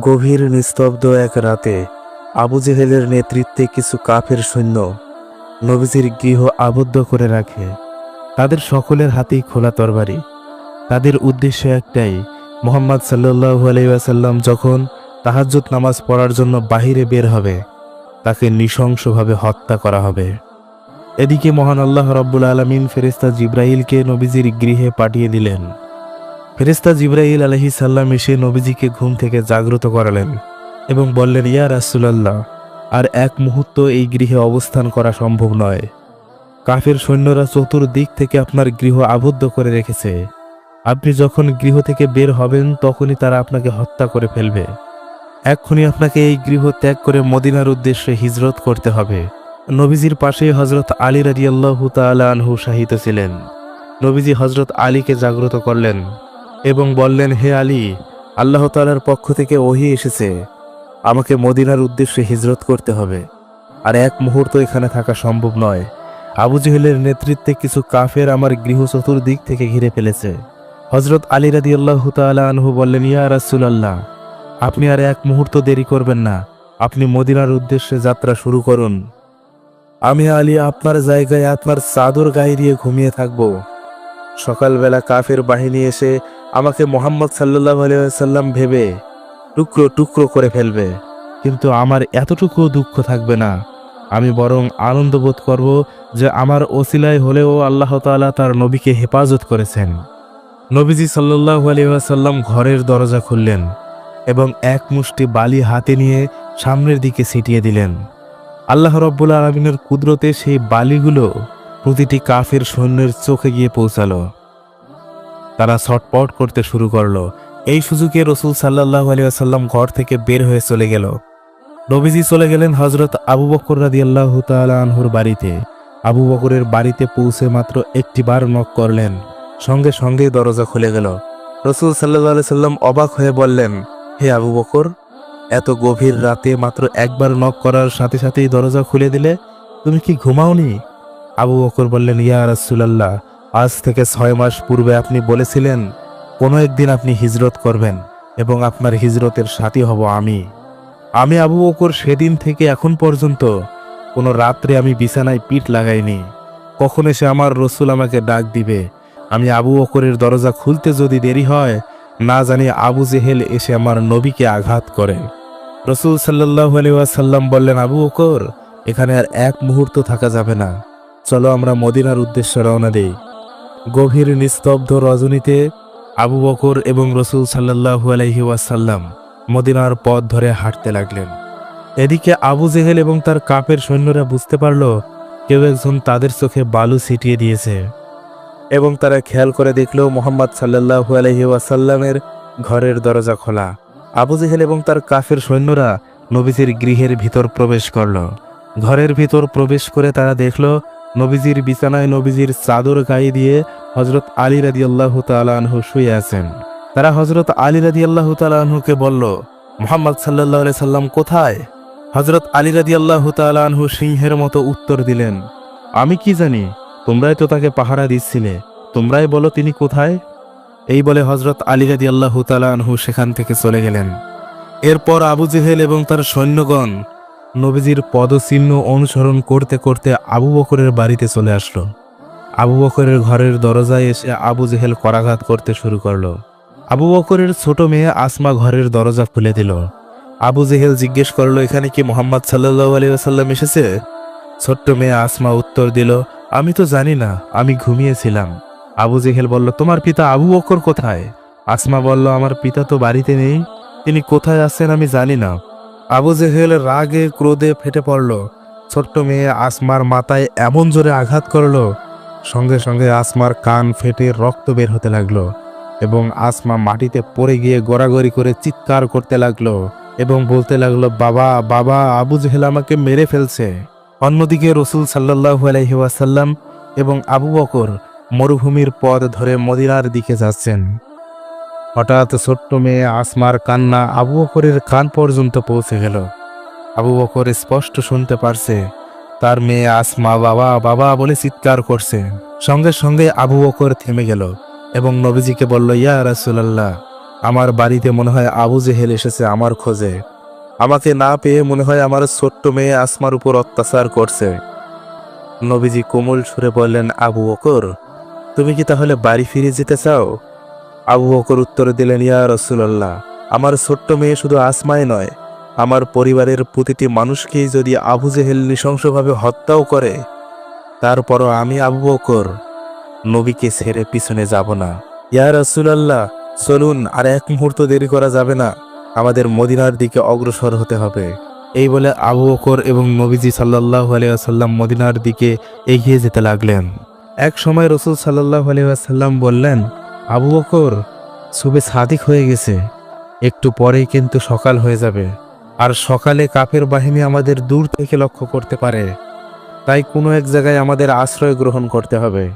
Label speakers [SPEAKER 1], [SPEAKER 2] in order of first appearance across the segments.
[SPEAKER 1] গভীর নিস্তব্ধ এক রাতে আবু জেহেলের নেতৃত্বে কিছু কাফের সৈন্য নবীজির গৃহ আবদ্ধ করে রাখে। তাদের সকলের হাতেই খোলা তরবারি। তাদের উদ্দেশ্য একটাই, মোহাম্মদ সাল্লু আলাইসাল্লাম যখন তাহাজ্জুদ নামাজ পড়ার জন্য বাহিরে বের হবে, তাকে নৃশংসভাবে হত্যা করা হবে। এদিকে মহান আল্লাহ রব্বুল আলমিন ফেরেস্তা জিব্রাইলকে নবীজির গৃহে পাঠিয়ে দিলেন। ফেরেস্তা জিব্রাইল আলহি সাল্লাম এসে নবীজিকে ঘুম থেকে জাগ্রত করালেন এবং বললেন, ইয়া রাসুলাল্লাহ, আর এক মুহূর্ত এই গৃহে অবস্থান করা সম্ভব নয়। কাফের সৈন্যরা চতুর্দিক থেকে আপনার গৃহ আবদ্ধ করে রেখেছে। আপনি যখন গৃহ থেকে বের হবেন, তখনই তারা আপনাকে হত্যা করে ফেলবে। এক্ষুনি আপনাকে এই গৃহ ত্যাগ করে মদিনার উদ্দেশ্যে হিজরত করতে হবে। নবীজির পাশেই হজরত আলী রাজিয়াল্লাহু আনহু শাহিত ছিলেন। নবীজি হজরত আলীকে জাগ্রত করলেন। এবং বললেন, হে আলী, আল্লাহ তালার পক্ষ থেকে ওহি এসেছে। আমাকে মদিনার উদ্দেশ্যে হিজরত করতে হবে। আর এক মুহূর্ত এখানে থাকা সম্ভব নয়। আবু জেহেলের নেতৃত্বে কিছু কাফের আমার গৃহ চতুর্দিক থেকে ঘিরে ফেলেছে। হজরত আলী রাদি আল্লাহ তালা আনহু বললেন, ইয়া রাসুলাল্লাহ, আপনি আর এক মুহূর্ত দেরি করবেন না। আপনি মদিনার উদ্দেশ্যে যাত্রা শুরু করুন। আমি আলী আপনার জায়গায় আপনার চাদর গায়ে দিয়ে ঘুমিয়ে থাকব। সকালবেলা কাফের বাহিনী এসে আমাকে মোহাম্মদ সাল্লাহ সাল্লাম ভেবে টুকরো টুকরো করে ফেলবে। কিন্তু আমার এতটুকুও দুঃখ থাকবে না। আমি বরং আনন্দ বোধ করব যে আমার ওসিলায় হলেও আল্লাহ তাআলা তার নবীকে হেফাজত করেছেন। নবীজি সাল্লাহ আলিয়াসাল্লাম ঘরের দরজা খুললেন এবং এক মুষ্টি বালি হাতে নিয়ে সামনের দিকে ছিটিয়ে দিলেন। আল্লাহ রব্বুল আলমিনের কুদরতে সেই বালিগুলো প্রতিটি কাফের সৈন্যের চোখে গিয়ে পৌঁছালো। তারা ছটপট করতে শুরু করল। এই সুযোগে রসুল সাল্লাহ আলিয়াসাল্লাম ঘর থেকে বের হয়ে চলে গেল। নবীজি চলে গেলেন হজরত আবু বকর রাদি আল্লাহ আনহুর বাড়িতে। আবু বকরের বাড়িতে পৌঁছে মাত্র একটি বার নক করলেন। সঙ্গে সঙ্গেই দরজা খুলে গেল। রসুল সাল্লাহ সাল্লাম অবাক হয়ে বললেন, হে আবু বকর, এত গভীর রাতে মাত্র একবার নক করার সাথে সাথেই দরজা খুলে দিলে? তুমি কি ঘুমাওনি? আবু বকর বললেন, ইয়া রাসুলাল্লাহ, আজ থেকে ছয় মাস পূর্বে আপনি বলেছিলেন, কোনো একদিন আপনি হিজরত করবেন এবং আপনার হিজরতের সাথী হব আমি। আমি আবু বকর সেদিন থেকে এখন পর্যন্ত কোনো রাত্রে আমি বিছানায় পিঠ লাগাইনি। কখন এসে আমার রসুল আমাকে ডাক দিবে। আমি আবু বকরের দরজা খুলতে যদি দেরি হয়, না জানি আবু জেহেল এসে আমার নবীকে আঘাত করে। রসুল সাল্লাহ সাল্লাম বললেন, আবু বকর, এখানে আর এক মুহূর্ত থাকা যাবে না। চলো আমরা মদিনার উদ্দেশ্যে রওনা দেই। গভীর নিস্তব্ধ রজনীতে আবু বকর এবং রসুল সাল্লাহু আলহি ওয়াসাল্লাম মদিনার পথ ধরে হাঁটতে লাগলেন। এদিকে আবু জেহেল এবং তার কাপের সৈন্যরা বুঝতে পারল, কেউ একজন তাদের চোখে বালু ছিটিয়ে দিয়েছে এবং তারা খেয়াল করে দেখল মোহাম্মদ সাল্লাহু আলহি ওয়াসাল্লামের ঘরের দরজা খোলা। আবু জেহেল এবং তার কাফের সৈন্যরা নবীজির গৃহের ভিতর প্রবেশ করল। ঘরের ভিতর প্রবেশ করে তারা দেখল নবীজির বিছানায় নবীজির চাদর গায়ে দিয়ে হজরত আলী রাদি আল্লাহ তালাহু শুয়ে আছেন। তারা হজরত আলী রাদি আল্লাহ তালাহুকে বলল, মোহাম্মদ সাল্লাহ সাল্লাম কোথায়? হজরত আলী রাদি আল্লাহ তালাহু সিংহের মতো উত্তর দিলেন, আমি কি জানি, তোমরাই তো তাকে পাহারা দিচ্ছিলে, তোমরাই বলো তিনি কোথায়? এই বলে হজরত আলী রাদি আল্লাহ তালাহু সেখান থেকে চলে গেলেন। এরপর আবু জেহেল এবং তার সৈন্যগণ নবীজির পদচিহ্ন অনুসরণ করতে করতে আবু বকরের বাড়িতে চলে আসলো। আবু বকরের ঘরের দরজায় এসে আবু জেহেল করাঘাত করতে শুরু করল। আবু বকরের ছোট মেয়ে আসমা ঘরের দরজা খুলে দিল। আবু জেহেল জিজ্ঞেস করল, এখানে কি মোহাম্মদ সাল্লাহ আলিয়াল্লাম এসেছে? ছোট্ট মেয়ে আসমা উত্তর দিল, আমি তো জানি না, আমি ঘুমিয়েছিলাম। আবু জেহেল বলল, তোমার পিতা আবু বকর কোথায়? আসমা বলল, আমার পিতা তো বাড়িতে নেই, তিনি কোথায় আছেন আমি জানি না। আবু জেহেল রাগে, ক্রোধে ফেটে পড়ল। ছোট্ট মেয়ে আসমার মাথায় এমন জোরে আঘাত করল, সঙ্গে সঙ্গে আসমার কান ফেটে রক্ত বের হতে লাগল এবং আসমা মাটিতে পড়ে গিয়ে গড়াগড়ি করে চিৎকার করতে লাগল এবং বলতে লাগল, বাবা বাবা, আবু জেহেল আমাকে মেরে ফেলছে। অন্যদিকে রসুল সাল্লাহু আলহি ওয়াসাল্লাম এবং আবু বকর মরুভূমির পথ ধরে মদিনার দিকে যাচ্ছেন। হঠাৎ ছোট্ট মেয়ে আসমার কান্না আবু বকরের কান পর্যন্ত পৌঁছে গেল। আবু বকর স্পষ্ট শুনতে পারছে। তার মেয়ে আসমা বাবা বাবা বলে চিৎকার করছে। সঙ্গে সঙ্গে আবু বকর থেমে গেল এবং নবীজিকে বলল, ইয়া রাসুলাল্লাহ, আমার বাড়িতে মনে হয় আবু জেহেল এসেছে আমার খোঁজে। আমাকে না পেয়ে মনে হয় আমার ছোট্ট মেয়ে আসমার উপর অত্যাচার করছে। নবীজি কোমল সুরে বললেন, আবু বকর, তুমি কি তাহলে বাড়ি ফিরে যেতে চাও? আবু বকর উত্তর দিলেন, ইয়া রসুল্লাহ আমার ছোট্ট মেয়ে শুধু আসমায় নয়, আমার পরিবারের প্রতিটি মানুষকেই যদি আবু জেহেল নৃশংসভাবে হত্যাও করে, তারপরও আমি আবু বকর, নবীকে ছেড়ে পিছনে যাব না। ইয়া রসুলাল্লাহ, চলুন আর এক মুহূর্ত দেরি করা যাবে না, আমাদের মদিনার দিকে অগ্রসর হতে হবে। এই বলে আবু বকর এবং নবীজি সাল্লাহ আলিয়াসাল্লাম মদিনার দিকে এগিয়ে যেতে লাগলেন। এক সময় রসুল সাল্লাহ আলিয়াসাল্লাম বললেন আবু বকর সুবে সাদিক হয়ে গেছে। একটু পরেই কিন্তু সকাল হয়ে যাবে। আর সকালে কাফের বাহিনী আমাদের দূর থেকে লক্ষ্য করতে পারে। তাই কোনো এক জায়গায় আমাদের আশ্রয় গ্রহণ করতে হবে।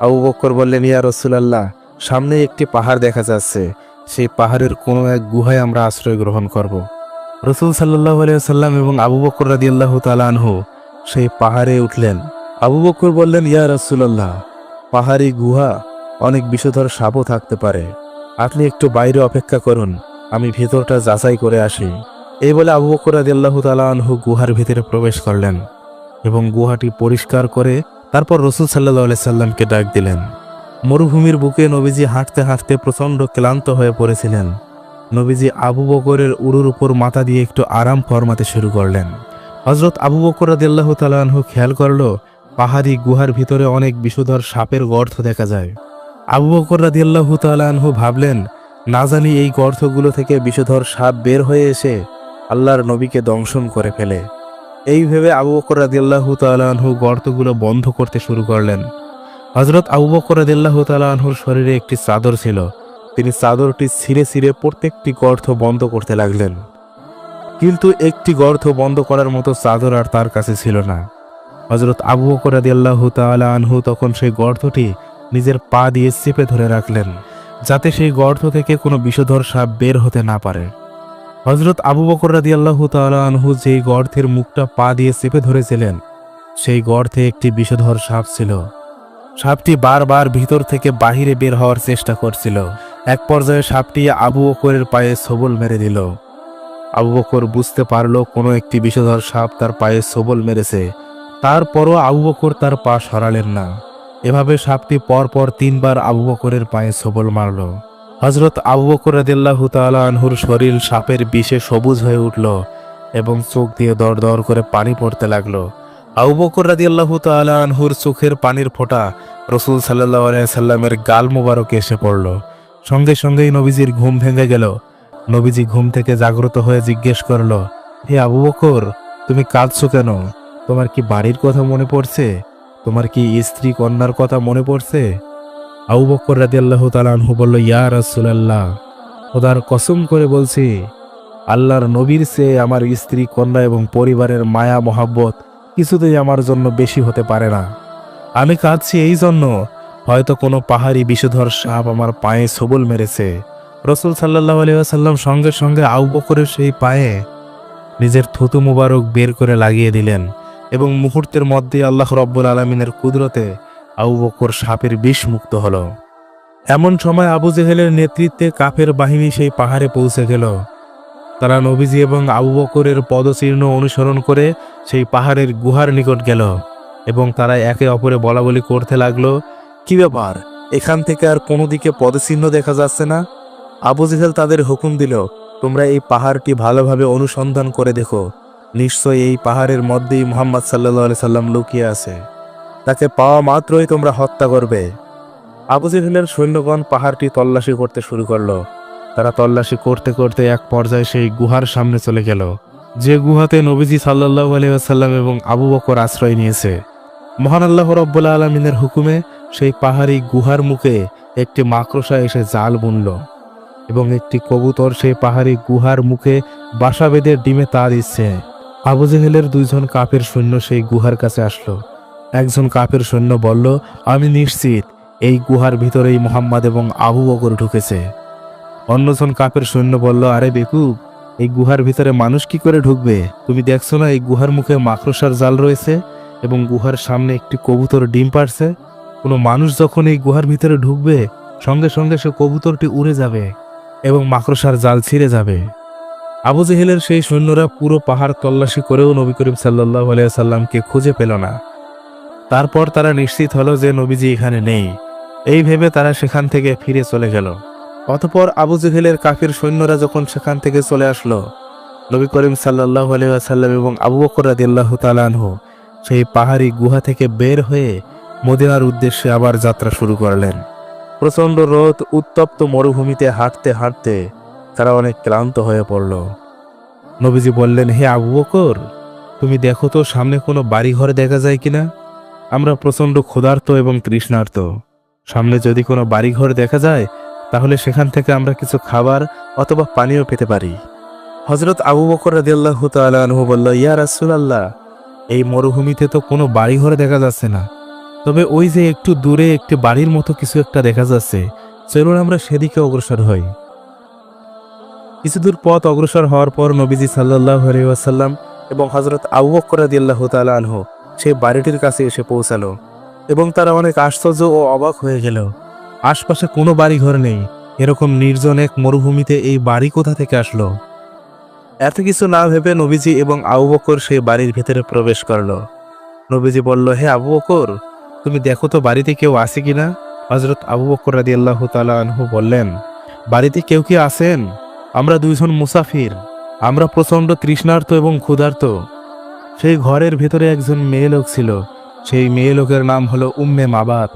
[SPEAKER 1] আবু বক্কর বললেন, ইয়া রসুলাল্লাহ, সামনে একটি পাহাড় দেখা যাচ্ছে। সেই পাহাড়ের কোনো এক গুহায় আমরা আশ্রয় গ্রহণ করব। রসুল সাল্লাহ সাল্লাম এবং আবু বকর রাদি আল্লাহ তালানহু সেই পাহাড়ে উঠলেন। আবু বকর বললেন, ইয়া রসুলাল্লাহ, পাহাড়ি গুহা অনেক বিষধর সাপও থাকতে পারে। আপনি একটু বাইরে অপেক্ষা করুন, আমি ভেতরটা যাচাই করে আসি। এই বলে আবু বকর রাদি আল্লাহ তালানহু গুহার ভিতরে প্রবেশ করলেন এবং গুহাটি পরিষ্কার করে তারপর রসুল সাল্লাহ সাল্লামকে ডাক দিলেন। মরুভূমির বুকে নবীজি হাঁটতে হাঁটতে প্রচণ্ড ক্লান্ত হয়ে পড়েছিলেন। নবীজি আবু বকরের উড়ুর উপর মাথা দিয়ে একটু আরাম ফরমাতে শুরু করলেন। হজরত আবু বকর রাদিয়াল্লাহ তালাহু খেয়াল করল, পাহাড়ি গুহার ভিতরে অনেক বিষধর সাপের গর্ত দেখা যায়। আবু বকর রাদিয়াল্লাহ তালাহু ভাবলেন, না জানি এই গর্তগুলো থেকে বিষধর সাপ বের হয়ে এসে আল্লাহর নবীকে দংশন করে ফেলে। এই ভেবে আবু বকর রাদিয়াল্লাহু তালাহু গর্তগুলো বন্ধ করতে শুরু করলেন। হজরত আবু বকর রাদিয়াল্লাহু তালাহুর শরীরে একটি চাদর ছিল। তিনি চাদরটি ছিঁড়ে ছিঁড়ে প্রত্যেকটি গর্ত বন্ধ করতে লাগলেন। কিন্তু একটি গর্ত বন্ধ করার মতো চাদর আর তার কাছে ছিল না। হজরত আবু বকর রাদিয়াল্লাহু আনহু তখন সেই গর্তটি নিজের পা দিয়ে চেপে ধরে রাখলেন, যাতে সেই গর্ত থেকে কোনো বিষধর সাপ বের হতে না পারে। হজরত আবু বকর রাদিয়াল্লাহু তাআলা আনহু যেই গর্তের মুখটা পা দিয়ে চেপে ধরেছিলেন, সেই গর্তে একটি বিষধর সাপ ছিল। সাপটি বারবার ভিতর থেকে বাহিরে বের হওয়ার চেষ্টা করছিল। এক পর্যায়ে সাপটি আবু বকরের পায়ে সবল মেরে দিল। আবু বকর বুঝতে পারল কোনো একটি বিষধর সাপ তার পায়ে সবল মেরেছে। তারপরও আবু বকর তার পা সরালেন না। এভাবে সাপটি পরপর তিনবার আবু বকরের পায়ে সবল মারল। হজরত আবু বকর রাদিল্লাহু তাআলা আনহুর শরীর সাপের বিষে সবুজ হয়ে উঠল এবং চোখ দিয়ে দর দর করে পানি পড়তে লাগল। আবু বকর রাদিয়াল্লাহু তাআলা আনহুর চোখের পানির ফোঁটা রসুল আলাইহি সাল্লামের গাল মোবারকে এসে পড়ল। সঙ্গে সঙ্গেই নবীজির ঘুম ভেঙে গেল। নবীজি ঘুম থেকে জাগ্রত হয়ে জিজ্ঞেস করল, হে আবু বকর, তুমি কাঁদছো কেন? তোমার কি বাড়ির কথা মনে পড়ছে? তোমার কি স্ত্রী কন্যার কথা মনে পড়ছে? আবু বকর রাদিয়াল্লাহু তাআলা আনহু বলল, ইয়া রাসূলুল্লাহ। খোদার কসম করে বলছি, আল্লাহর নবীর চেয়ে আমার স্ত্রী, কন্যা এবং পরিবারের মায়া, মহাব্বত কিছুতেই আমার জন্য বেশি হতে পারে না। আমি কাঁদছি এই জন্য। হয়তো কোনো পাহাড়ি বিষধর সাপ আমার পায়ে সবল মেরেছে। রসুল সাল্লাহ আলিয়াসাল্লাম সঙ্গে সঙ্গে আউ বকরের সেই পায়ে নিজের থুতু মুবারক বের করে লাগিয়ে দিলেন। এবং মুহূর্তের মধ্যে আল্লাহ রব্বুল আলমিনের কুদরতে আবু বকর সাপের বিষ মুক্ত হল। এমন সময় আবু জেহেলের নেতৃত্বে কাফের বাহিনী সেই পাহাড়ে পৌঁছে গেল। তারা নবীজি এবং আবু বকরের পদচিহ্ন অনুসরণ করে সেই পাহাড়ের গুহার নিকট গেল এবং তারা একে অপরে বলা বলি করতে লাগল, কি ব্যাপার? এখান থেকে আর কোনো দিকে পদচিহ্ন দেখা যাচ্ছে না? আবু জেহেল তাদের হুকুম দিল, তোমরা এই পাহাড়টি ভালোভাবে অনুসন্ধান করে দেখো। নিশ্চয়ই এই পাহাড়ের মধ্যেই মোহাম্মদ সাল্লাহ সাল্লাম লুকিয়ে আছে। তাকে পাওয়া মাত্রই তোমরা হত্যা করবে। আবু জেহেলের সৈন্যগণ পাহাড়টি তল্লাশি করতে শুরু করল। তারা তল্লাশি করতে করতে এক পর্যায়ে সেই গুহার সামনে চলে গেল, যে গুহাতে নবীজি সাল্লাহ আলিয়াল্লাম এবং আবু বকর আশ্রয় নিয়েছে। মহান আল্লাহ রব্বুল্লা আলমিনের হুকুমে সেই পাহাড়ি গুহার মুখে একটি মাকড়সা এসে জাল বুনল এবং একটি কবুতর সেই পাহাড়ি গুহার মুখে বাসা বেঁধে ডিমে তা দিচ্ছে। আবু জেহেলের দুইজন কাপের সৈন্য সেই গুহার কাছে আসলো। একজন কাপের সৈন্য বলল, আমি নিশ্চিত, এই গুহার ভিতরেই মোহাম্মদ এবং আবু বকর ঢুকেছে। অন্যজন কাপের সৈন্য বলল, আরে বেকুব, এই গুহার ভিতরে মানুষ কি করে ঢুকবে? তুমি দেখছ না এই গুহার মুখে মাকড়সার জাল রয়েছে এবং গুহার সামনে একটি কবুতর ডিম পারছে কোনো মানুষ যখন এই গুহার ভিতরে ঢুকবে, সঙ্গে সঙ্গে সে কবুতরটি উড়ে যাবে এবং মাকড়সার জাল ছিঁড়ে যাবে। আবু জেহেলের সেই সৈন্যরা পুরো পাহাড় তল্লাশি করেও নবী করিম সাল্লাহ সাল্লামকে খুঁজে পেল না। তারপর তারা নিশ্চিত হলো যে নবীজি এখানে নেই। এই ভেবে তারা সেখান থেকে ফিরে চলে গেল। অতপর আবু জেহেলের কাফির সৈন্যরা যখন সেখান থেকে চলে আসলো, নবী করিম সাল্লাহ আলিয়াল্লাম এবং আবু বকর রাদিয়াল্লাহ তালানহ সেই পাহাড়ি গুহা থেকে বের হয়ে মদিনার উদ্দেশ্যে আবার যাত্রা শুরু করলেন। প্রচণ্ড রোদ, উত্তপ্ত মরুভূমিতে হাঁটতে হাঁটতে তারা অনেক ক্লান্ত হয়ে পড়ল। নবীজি বললেন, হে আবু বকর, তুমি দেখো তো, সামনে কোনো বাড়িঘর দেখা যায় কিনা? আমরা প্রচণ্ড ক্ষুধার্ত এবং তৃষ্ণার্ত। সামনে যদি কোনো বাড়িঘর দেখা যায়, তাহলে সেখান থেকে আমরা কিছু খাবার অথবা পানীয় পেতে পারি। হজরত আবু বকর রাদিয়াল্লাহ তালু বলল, ইয়া রাসূলুল্লাহ, এই মরুভূমিতে তো কোনো বাড়িঘর দেখা যাচ্ছে না। তবে ওই যে একটু দূরে একটি বাড়ির মতো কিছু একটা দেখা যাচ্ছে। চলুন আমরা সেদিকে অগ্রসর হই। কিছু দূর পথ অগ্রসর হওয়ার পর নবীজি সাল্লাহ আসাল্লাম এবং হজরত আবু বকর রাদিয়াল্লাহু তাআলা আনহু সেই বাড়িটির কাছে এসে পৌঁছালো এবং তারা অনেক আশ্চর্য ও অবাক হয়ে গেল। আশপাশে কোনো বাড়িঘর নেই। এরকম নির্জন এক মরুভূমিতে এই বাড়ি কোথা থেকে আসলো? এত কিছু না ভেবে নবীজি এবং আবু বকর সেই বাড়ির ভেতরে প্রবেশ করল। নবীজি বলল, হে আবু বকর, তুমি দেখো তো বাড়িতে কেউ আছে কিনা? হজরত আবু বকর রাদি আল্লাহ আনহু বললেন, বাড়িতে কেউ কি আছেন? আমরা দুইজন মুসাফির। আমরা প্রচণ্ড তৃষ্ণার্ত এবং ক্ষুধার্ত। সেই ঘরের ভেতরে একজন মেয়ে লোক ছিল। সেই মেয়ে লোকের নাম হলো উম্মে মাবাত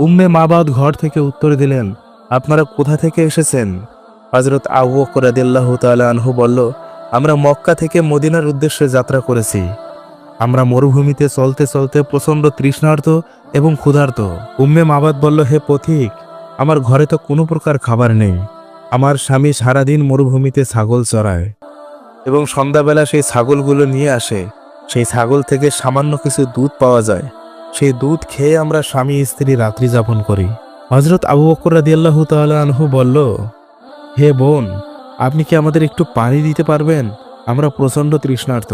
[SPEAKER 1] উম্মে মাবাদ ঘর থেকে উত্তর দিলেন, আপনারা কোথা থেকে এসেছেন? হজরত আবু তাআলা আনহু বলল, আমরা মক্কা থেকে মদিনার উদ্দেশ্যে যাত্রা করেছি। আমরা মরুভূমিতে চলতে চলতে প্রচণ্ড তৃষ্ণার্ত এবং ক্ষুধার্ত। উম্মে মাবাদ বলল, হে পথিক, আমার ঘরে তো কোনো প্রকার খাবার নেই। আমার স্বামী সারাদিন মরুভূমিতে ছাগল চড়ায় এবং সন্ধ্যাবেলা সেই ছাগলগুলো নিয়ে আসে। সেই ছাগল থেকে সামান্য কিছু দুধ পাওয়া যায়। সেই দুধ খেয়ে আমরা স্বামী স্ত্রী রাত্রি যাপন করি। হজরত আবু বকর রাদিয়াল্লাহু আনহু বলল, হে বোন, আপনি কি আমাদের একটু পানি দিতে পারবেন? আমরা প্রচণ্ড তৃষ্ণার্ত।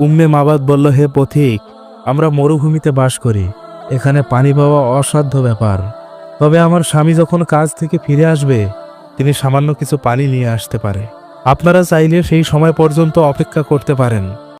[SPEAKER 1] উম্মে মাবাদ বলল, হে পথিক, আমরা মরুভূমিতে বাস করি। এখানে পানি পাওয়া অসাধ্য ব্যাপার। তবে আমার স্বামী যখন কাজ থেকে ফিরে আসবে তিনি সামান্য কিছু পানি নিয়ে আসতে পারে আপনারা চাইলে সেই সময় পর্যন্ত অপেক্ষা করতে পারেন।